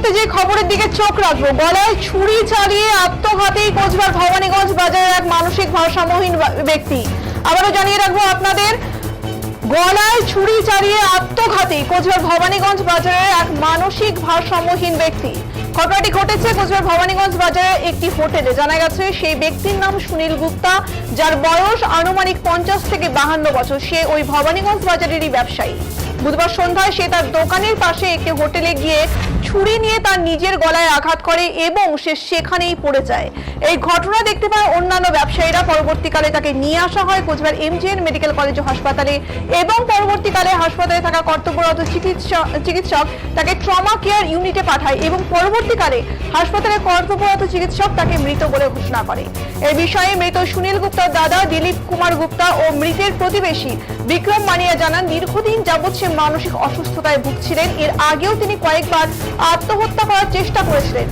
মুহূর্তে যে খবরের দিকে চোখ রাখব, গলায় ছুরি চালিয়ে আত্মঘাতী কোচবিহার ভবানীগঞ্জ বাজারের এক মানসিক ভারসাম্যহীন ব্যক্তি। আবারও জানিয়ে রাখব আপনাদের, গলায় ছুরি চালিয়ে আত্মঘাতী কোচবিহার ভবানীগঞ্জ বাজারের এক মানসিক ভারসাম্যহীন ব্যক্তি। ঘটনাটি ঘটেছে কোচবিহার ভবানীগঞ্জ বাজারের একটি হোটেলে। জানা গেছে, সেই ব্যক্তির নাম সুনীল গুপ্তা, যার বয়স আনুমানিক পঞ্চাশ থেকে বাহান্ন বছর। সে ওই ভবানীগঞ্জ বাজারেরই ব্যবসায়ী। বুধবার সন্ধ্যায় সে তার দোকানের পাশে একটি হোটেলে গিয়ে ছুরি নিয়ে তার নিজের গলায় আঘাত করে এবং সে সেখানেই পড়ে যায়। এই ঘটনা দেখতে পায় অন্যান্য ব্যবসায়ীরা। পরবর্তীকালে তাকে নিয়ে আসা হয় কোচবিহার এমজিএন মেডিকেল কলেজ হাসপাতালে এবং পরবর্তীকালে হাসপাতালে থাকা কর্তব্যরত চিকিৎসক চিকিৎসক তাকে ট্রমা কেয়ার ইউনিটে পাঠায় এবং পরবর্তীকালে হাসপাতালে কর্তব্যরত চিকিৎসক তাকে মৃত বলে ঘোষণা করে। এই বিষয়ে মৃত সুনীল গুপ্তার দাদা, দিলীপ কুমার গুপ্তা ও মৃতের প্রতিবেশী বিক্রম মানিয়া জানান, দীর্ঘদিন যাবৎ সে মানসিক অসুস্থতায় ভুগছিলেন। এর আগেও তিনি কয়েকবার আত্মহত্যা করার চেষ্টা করেছিলেন।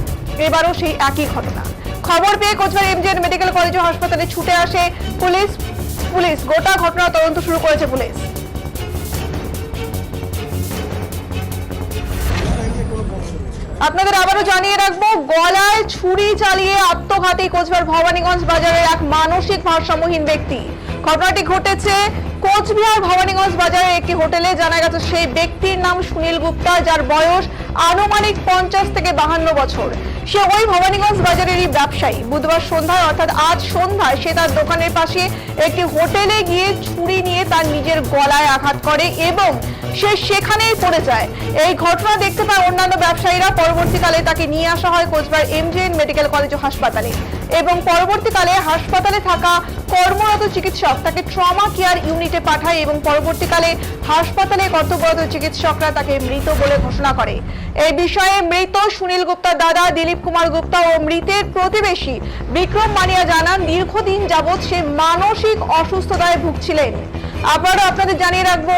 এবারও সেই একই ঘটনা। খবর পেয়ে কোচবিহার এমজিএন মেডিকেল কলেজ ও হাসপাতালে ছুটে আসে পুলিশ। পুলিশ গোটা ঘটনা তদন্ত শুরু করেছে পুলিশ। আপনাদের আবারও জানিয়ে রাখব, গলায় ছুরি চালিয়ে আত্মঘাতী কোচবিহার ভবানীগঞ্জ বাজারের এক মানসিক ভারসাম্যহীন ব্যক্তি। ঘটনাটি ঘটেছে কোচবিহার ভবানীগঞ্জ বাজারের একটি হোটেলে জানা গেছে সেই ব্যক্তির নাম সুনীল গুপ্তা, যার বয়স আনুমানিক পঞ্চাশ থেকে বাহান্ন বছর। সে ওই ভবানীগঞ্জ বাজারেরই ব্যবসায়ী। বুধবার সন্ধ্যায়, অর্থাৎ আজ সন্ধ্যায়, সে তার দোকানের পাশে একটি হোটেলে গিয়ে ছুরি নিয়ে তার নিজের গলায় আঘাত করে এবং সে সেখানেই পড়ে যায়। এই ঘটনা দেখতে পায় অন্যান্য ব্যবসায়ীরা। পরবর্তীকালে তাকে নিয়ে আসা হয় কোচবিহার এমজেএন মেডিকেল কলেজ ও হাসপাতালে। এবং পরবর্তীকালে হাসপাতালে থাকা কর্মরত চিকিৎসক তাকে ট্রমা কেয়ার ইউনিটে পাঠায় এবং পরবর্তীকালে হাসপাতালে কর্তব্যরত চিকিৎসকরা তাকে মৃত বলে ঘোষণা করে। এই বিষয়ে মৃত সুনীল গুপ্তার দাদা, দিলীপ কুমার গুপ্তা ও মৃতের প্রতিবেশী বিক্রম মানিয়া জানান, দীর্ঘদিন যাবৎ সে মানসিক অসুস্থতায় ভুগছিলেন। আবারও আপনাদের জানিয়ে রাখব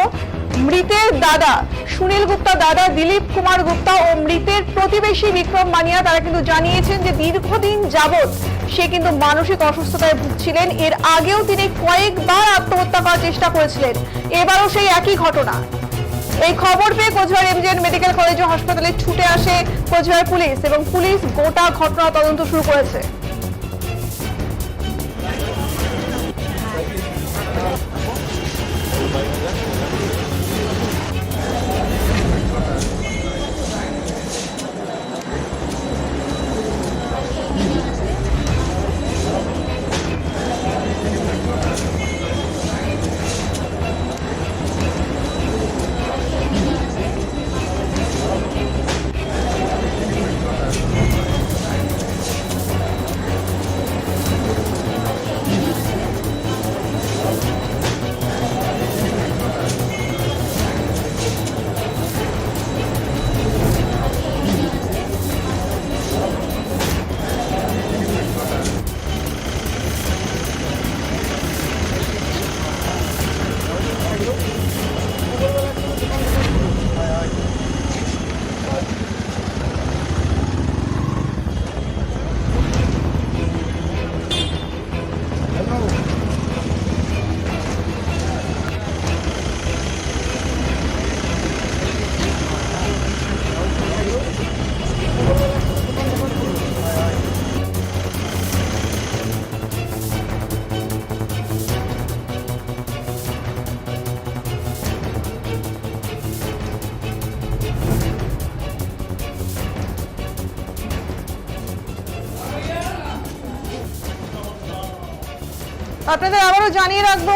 মৃতের দাদা, সুনীল গুপ্তা দাদা, দিলীপ কুমার গুপ্তা ও মৃতের প্রতিবেশী বিক্রম মানিয়া, তারা কিন্তু জানিয়েছেন যে দীর্ঘদিন যাবৎ সে কিন্তু মানসিক অসুস্থতায় ভুগছিলেন। এর আগেও তিনি কয়েকবার আত্মহত্যা করার চেষ্টা করেছিলেন। এবারও সেই একই ঘটনা। এই খবর পেয়ে কোচবিহার এমজিএন মেডিকেল কলেজ ও হাসপাতালে ছুটে আসে কোচবিহার পুলিশ এবং পুলিশ গোটা ঘটনা তদন্ত শুরু করেছে। আপনাদের আবারও জানিয়ে রাখব,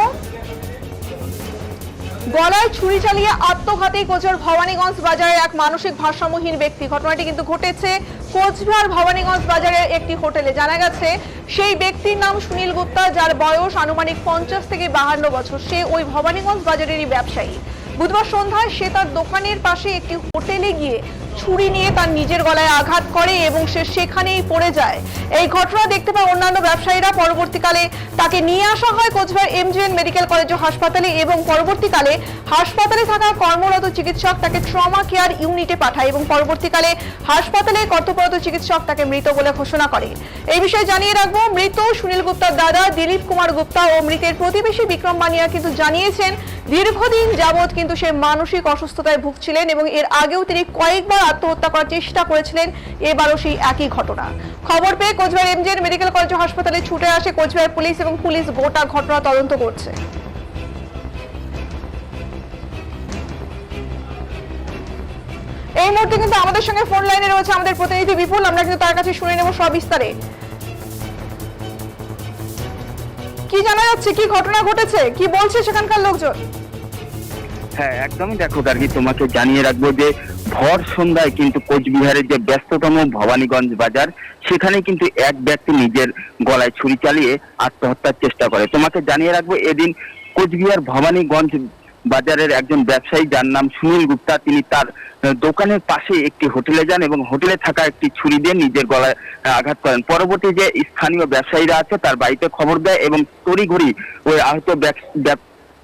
গলায় ছুরি চালিয়ে আত্মঘাতী কোচবিহার ভবানীগঞ্জ বাজারের এক মানসিক ভারসাম্যহীন ব্যক্তি। ঘটনাটি কিন্তু ঘটেছে কোচবিহার ভবানীগঞ্জ বাজারের একটি হোটেলে। জানা গেছে, সেই ব্যক্তির নাম সুনীল গুপ্তা, যার বয়স আনুমানিক পঞ্চাশ থেকে বাহান্ন বছর। সে ওই ভবানীগঞ্জ বাজারেরই ব্যবসায়ী। বুধবার সন্ধ্যায় সে তার দোকানের পাশে একটি হোটেলে গিয়ে ছুরি নিয়ে তার নিজের গলায় আঘাত করে এবং সে সেখানেই পড়ে যায়। এই ঘটনা দেখতে পায় অন্যান্য ব্যবসায়ীরা। পরবর্তীকালে তাকে নিয়ে আসা হয় কোচবিহার এমজিএন মেডিকেল কলেজ ও হাসপাতালে এবং পরবর্তীকালে হাসপাতালে থাকা কর্মরত চিকিৎসক তাকে ট্রমা কেয়ার ইউনিটে পাঠায় এবং পরবর্তীকালে হাসপাতালে কর্তব্যরত চিকিৎসক তাকে মৃত বলে ঘোষণা করে। এই বিষয়ে জানিয়ে রাখব, মৃত সুনীল গুপ্তার দাদা, দিলীপ কুমার গুপ্তা ও মৃতের প্রতিবেশী বিক্রম মানিয়া কিন্তু জানিয়েছেন দীর্ঘদিন যাবৎ কিন্তু সে মানসিক অসুস্থতায় ভুগছিলেন এবং এর আগেও তিনি কয়েকবার আত্মহত্যা করার চেষ্টা করেছিলেন, এবারও সেই একই ঘটনা। খবর পেয়ে কোচবিহার এমজিএন মেডিকেল কলেজ হাসপাতালে ছুটে আসে কোচবিহার পুলিশ এবং পুলিশ গোটা ঘটনা তদন্ত করছে। এই মুহূর্তে কিন্তু আমাদের সঙ্গে ফোন লাইনে রয়েছে আমাদের প্রতিনিধি বিপুল, আমরা কিন্তু তার কাছে শুনে নেব সবিস্তারে। কি জানা যাচ্ছে? কি ঘটনা ঘটেছে? কি বলছে সেখানকার লোকজন? হ্যাঁ একদমই দেখো গার্গী, তোমাকে জানিয়ে রাখব যে ভর সন্ধ্যায় কিন্তু কোচবিহারের যে ব্যস্ততম ভবানীগঞ্জ বাজার, সেখানে কিন্তু এক ব্যক্তি নিজের গলায় ছুরি চালিয়ে আত্মহত্যার চেষ্টা করে। তোমাকে জানিয়ে রাখব, এদিন কোচবিহার ভবানীগঞ্জ বাজারের একজন ব্যবসায়ী যার নাম সুনীল গুপ্তা, তিনি তার দোকানের পাশে একটি হোটেলে যান এবং হোটেলে থাকা একটি ছুরি দিয়ে নিজের গলায় আঘাত করেন। পরবর্তী যে স্থানীয় ব্যবসায়ীরা আছে, তার বাড়িতে খবর দেয় এবং তড়িঘড়ি ওই আহত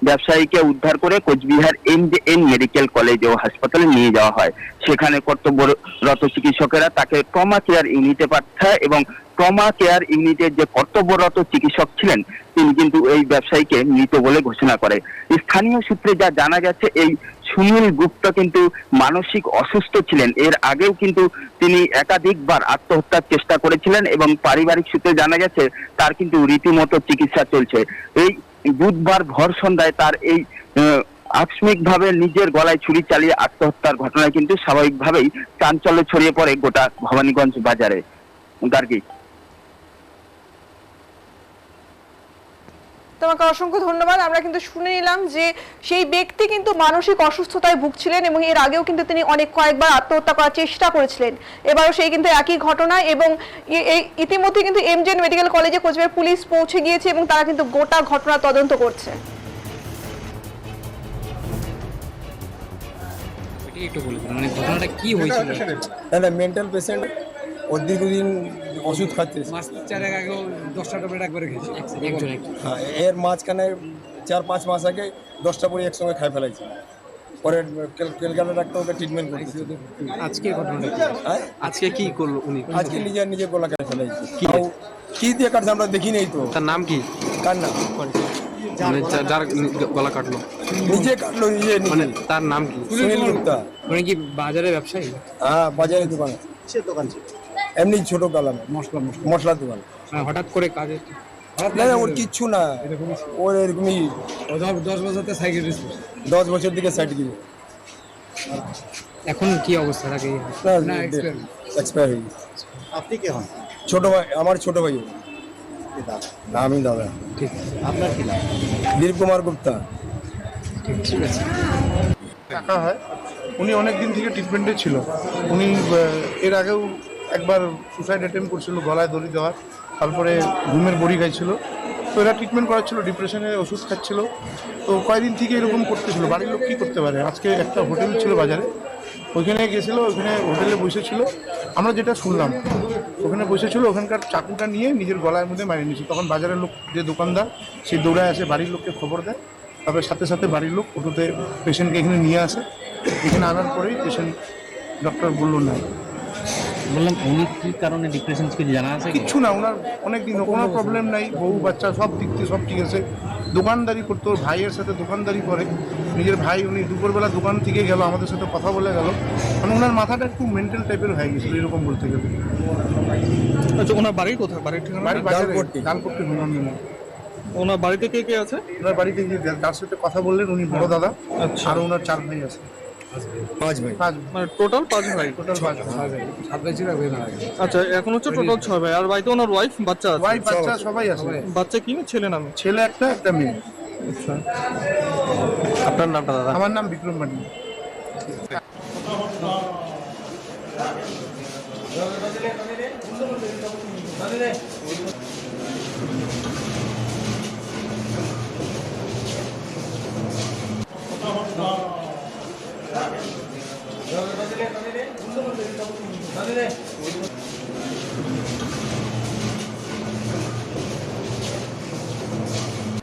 ব্যবসায়ীকে উদ্ধার করে Cooch Behar M J N medical college ও হাসপাতালে নিয়ে যাওয়া হয়। সেখানে কর্তব্যরত চিকিৎসকেরা তাকে ট্রমা কেয়ার ইউনিটে পাঠায় এবং ট্রমা কেয়ার ইউনিটের যে কর্তব্যরত চিকিৎসক ছিলেন, তিনি কিন্তু এই ব্যবসায়ীকে মৃত বলে ঘোষণা করে। স্থানীয় সূত্রে যা জানা গেছে, এই সুনীল গুপ্ত কিন্তু মানসিক অসুস্থ ছিলেন। এর আগেও কিন্তু তিনি একাধিকবার আত্মহত্যার চেষ্টা করেছিলেন এবং পারিবারিক সূত্রে জানা গেছে, তার কিন্তু রীতিমতো চিকিৎসা চলছে। এই বুধবার ভর সন্ধ্যায় তার এই আকস্মিক ভাবে নিজের গলায় ছুরি চালিয়ে আত্মহত্যার ঘটনায় কিন্তু স্বাভাবিকভাবেই চাঞ্চল্য ছড়িয়ে পড়ে গোটা ভবানীগঞ্জ বাজারে। গার্গী তোমাকে অসংখ্য ধন্যবাদ। আমরা কিন্তু শুনে নিলাম যে সেই ব্যক্তি কিন্তু মানসিক অসুস্থতায় ভুগছিলেন এবং এর আগেও কিন্তু তিনি অনেক কয়েকবার আত্মহত্যা করার চেষ্টা করেছিলেন। এবারও সেই কিন্তু একই ঘটনা এবং এই ইতিমধ্যে কিন্তু এমজেন মেডিকেল কলেজে কোচবিহার পুলিশ পৌঁছে গিয়েছে এবং তারা কিন্তু গোটা ঘটনা তদন্ত করছে। একটু বলবেন মানে ঘটনাটা কি হয়েছিল? না না মেন্টাল পেশেন্ট দীর্ঘদিন ওষুধ খাচ্ছে। মাস চারেক আগেও দশটা ট্যাবলেট একবারে খেয়েছে। একজন একজন হ্যাঁ এর মাঝখানে চার পাঁচ মাস আগে দশটা করে একসঙ্গে খাই ফেলাইছে। পরে কেল- কলকাতা ডাক্তার ওকে ট্রিটমেন্ট করতেছে আজকের ঘটনাটা কি? হ্যাঁ? আজকে কি করল উনি? আজকে নিজের নিজে গলা কেটে ফেলাইছে। তাও কি দিয়ে কাটছে আমরা দেখি নেই তো। তার নাম কি? কার না মানে যার গলা কাটলো? নিজে কাটলো নিজে মানে তার নাম কি? সুনীল গুপ্তা। মানে কি বাজারে ব্যবসায়ী? হ্যাঁ বাজারে দোকান। দোকান এমনি ছোট গালাম মশলা মশলা। দোকান। মানে হঠাৎ করে কাজে না না, ওর কিচ্ছু না। ওর এরকমই। দশ বছরতে সাইকেল দশ বছর দিকে সাইড দিবে এখন কি অবস্থা থাকে? না এক্সপায়ার হয়ে গেছে আপনি কে হন? ছোট ভাই আমার ছোট ভাই। না আমি দাদা। ঠিক আপনার কি নাম? দিলীপ কুমার গুপ্তা। ঠিক ঠিক আছে। টাকা হয়। উনি অনেক দিন থেকে ট্রিটমেন্টে ছিল। উনি এর আগেও একবার সুসাইড অ্যাটেম্প করছিল, গলায় দড়ি দেওয়ার, তারপরে ঘুমের বড়ি খাইছিল। তো এরা ট্রিটমেন্ট করাচ্ছিল ডিপ্রেশনের ওষুধ খাচ্ছিল। তো কয়েকদিন থেকে এরকম করতেছিল, বাড়ির লোক কী করতে পারে? আজকে একটা হোটেল ছিল বাজারে, ওইখানে গেছিল ওখানে হোটেলে বসেছিল। আমরা যেটা শুনলাম, ওখানে বসেছিল, ওখানকার চাকুটা নিয়ে নিজের গলার মধ্যে মারিয়ে নিয়েছে। তখন বাজারের লোক, যে দোকানদার সেই দৌড়ায় আসে, বাড়ির লোককে খবর দেয়। তারপরে সাথে সাথে বাড়ির লোক, অটোতে পেশেন্টকে এখানে নিয়ে আসে। এখানে আনার পরেই পেশেন্ট ডক্টর বলল, না বললাম উনি কি কারণে ডিপ্রেশন কিছু জানা আছে কিচ্ছু না ওনার অনেক দিন কোনো প্রবলেম নাই বউ বাচ্চা সব দিক থেকে সব ঠিক আছে। দোকানদারি করতো ওর ভাইয়ের সাথে দোকানদারি করে। নিজের ভাই উনি দুপুরবেলা দোকান থেকে গেল আমাদের সাথে কথা বলে গেল। মানে ওনার মাথাটা একটু মেন্টাল টাইপের হয়ে গেছিল এরকম বলতে গেলে। আচ্ছা ওনার বাড়ি কোথায়? বাড়ির ঠিকানা? বাড়ি বাজারে ডালপট্টি। ডালপট্টি ওনার বাড়িতে কে কে আছে? ওনার বাড়িতে যার সাথে কথা বললেন উনি বড় দাদা আর ওনার চার ভাই আছে। পাঁচ ভাই। মানে টোটাল পাঁচ ভাই টোটাল পাঁচ ভাই। সাত বছর আগে না আগে আচ্ছা এখন হচ্ছে টোটাল ছয় ভাই। আর বাড়িতে ওনার ওয়াইফ বাচ্চা আছে। ওয়াইফ বাচ্চা সবাই আছে। বাচ্চা কি না ছেলে নামে ছেলে একটা একটা মেয়ে। আপনার নামটা দাদা? আমার নাম বিক্রম পান্ডি